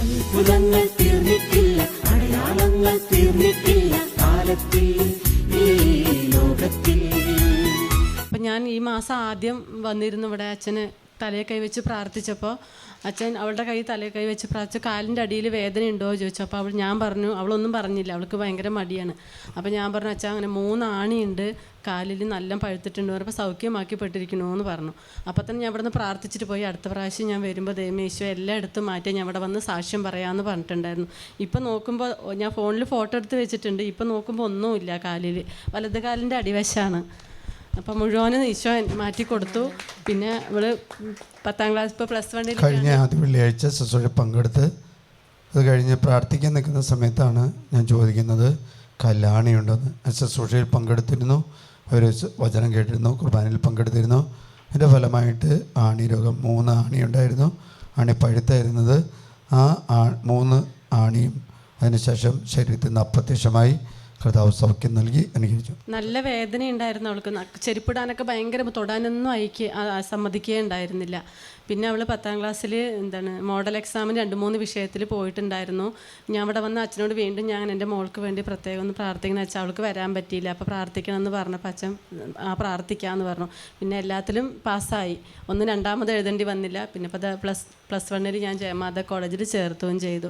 അത്ഭുതങ്ങൾ തീർന്നിട്ടില്ല അടയാളങ്ങൾ തീർന്നിട്ടില്ല കാലത്തിൽ ഈ ലോകത്തിൽ. ഞാൻ ഈ മാസം ആദ്യം വന്നിരുന്നു ഇവിടെ അച്ഛന് തലയെ കൈവച്ച് പ്രാർത്ഥിച്ചപ്പോൾ അച്ഛൻ അവളുടെ കൈ തലയെ കൈ വെച്ച് പ്രാർത്ഥിച്ചു കാലിന്റെ അടിയിൽ വേദന ഉണ്ടോ? ചോദിച്ചു. അപ്പോൾ അവൾ ഞാൻ പറഞ്ഞു അവളൊന്നും പറഞ്ഞില്ല അവൾക്ക് ഭയങ്കര മടിയാണ്. അപ്പോൾ ഞാൻ പറഞ്ഞു അച്ഛാ അങ്ങനെ മൂന്ന് ആണിയുണ്ട് കാലിൽ നല്ല പഴുത്തിട്ടുണ്ട് പറഞ്ഞപ്പോൾ സൗഖ്യമാക്കിപ്പെട്ടിരിക്കണു എന്ന് പറഞ്ഞു. അപ്പോൾ തന്നെ ഞാൻ ഇവിടെ നിന്ന് പ്രാർത്ഥിച്ചിട്ട് പോയി. അടുത്ത പ്രാവശ്യം ഞാൻ വരുമ്പോൾ ദൈവമേ ഈശോ എല്ലാം എടുത്ത് മാറ്റി ഞാൻ ഇവിടെ വന്ന് സാക്ഷ്യം പറയാമെന്ന് പറഞ്ഞിട്ടുണ്ടായിരുന്നു. ഇപ്പോൾ നോക്കുമ്പോൾ ഞാൻ ഫോണിൽ ഫോട്ടോ എടുത്ത് വെച്ചിട്ടുണ്ട്. ഇപ്പോൾ നോക്കുമ്പോൾ ഒന്നുമില്ല കാലിൽ വലത് കാലിന്റെ അടിവശമാണ് അപ്പം മുഴുവനും ഈശോ മാറ്റി കൊടുത്തു. പിന്നെ ഇവൾ പത്താം ക്ലാസ് ഇപ്പോൾ പ്ലസ് വണ്ണിൽ കഴിഞ്ഞ ആദ്യ വെള്ളിയാഴ്ച ശുശ്രൂഷ പങ്കെടുത്ത് അത് കഴിഞ്ഞ് പ്രാർത്ഥിക്കാൻ നിൽക്കുന്ന സമയത്താണ് ഞാൻ ചോദിക്കുന്നത് കല്യാണിയുണ്ടെന്ന്? ശുശ്രൂഷയിൽ പങ്കെടുത്തിരുന്നു. അവർ വചനം കേട്ടിരുന്നു കുർബാനയിൽ പങ്കെടുത്തിരുന്നു. അതിന്റെ ഫലമായിട്ട് ആണി രോഗം മൂന്ന് ആണി ഉണ്ടായിരുന്നു. ആണി പഴുത്തായിരുന്നത്. ആ ആ മൂന്ന് ആണിയും അതിനുശേഷം ശരീരത്തിൽ നിന്ന് അപ്രത്യക്ഷമായി. കർത്താവ് സൗഖ്യം നൽകി അനുഗ്രഹിച്ചു. നല്ല വേദന ഉണ്ടായിരുന്നു അവൾക്ക് ചെരുപ്പിടാനൊക്കെ ഭയങ്കര തൊടാനൊന്നും അയക്കുക സമ്മതിക്കുകയേ ഉണ്ടായിരുന്നില്ല പിന്നെ അവൾ പത്താം ക്ലാസ്സിൽ എന്താണ് മോഡൽ എക്സാമിന് രണ്ട് മൂന്ന് വിഷയത്തിൽ പോയിട്ടുണ്ടായിരുന്നു. ഞാൻ അവിടെ വന്ന അച്ഛനോട് വീണ്ടും ഞാൻ എന്റെ മോൾക്ക് വേണ്ടി പ്രത്യേകം ഒന്ന് പ്രാർത്ഥിക്കണം അച്ഛൻ അവൾക്ക് വരാൻ പറ്റിയില്ല. അപ്പോൾ പ്രാർത്ഥിക്കണം എന്ന് പറഞ്ഞപ്പോൾ അച്ഛൻ ആ പ്രാർത്ഥിക്കാമെന്ന് പറഞ്ഞു. പിന്നെ എല്ലാത്തിലും പാസ്സായി. ഒന്ന് രണ്ടാമത് എഴുതേണ്ടി വന്നില്ല. പിന്നെ ഇപ്പോൾ പ്ലസ് പ്ലസ് വണ്ണിൽ ഞാൻ ജയമാത കോളേജിൽ ചേർത്തുകയും ചെയ്തു.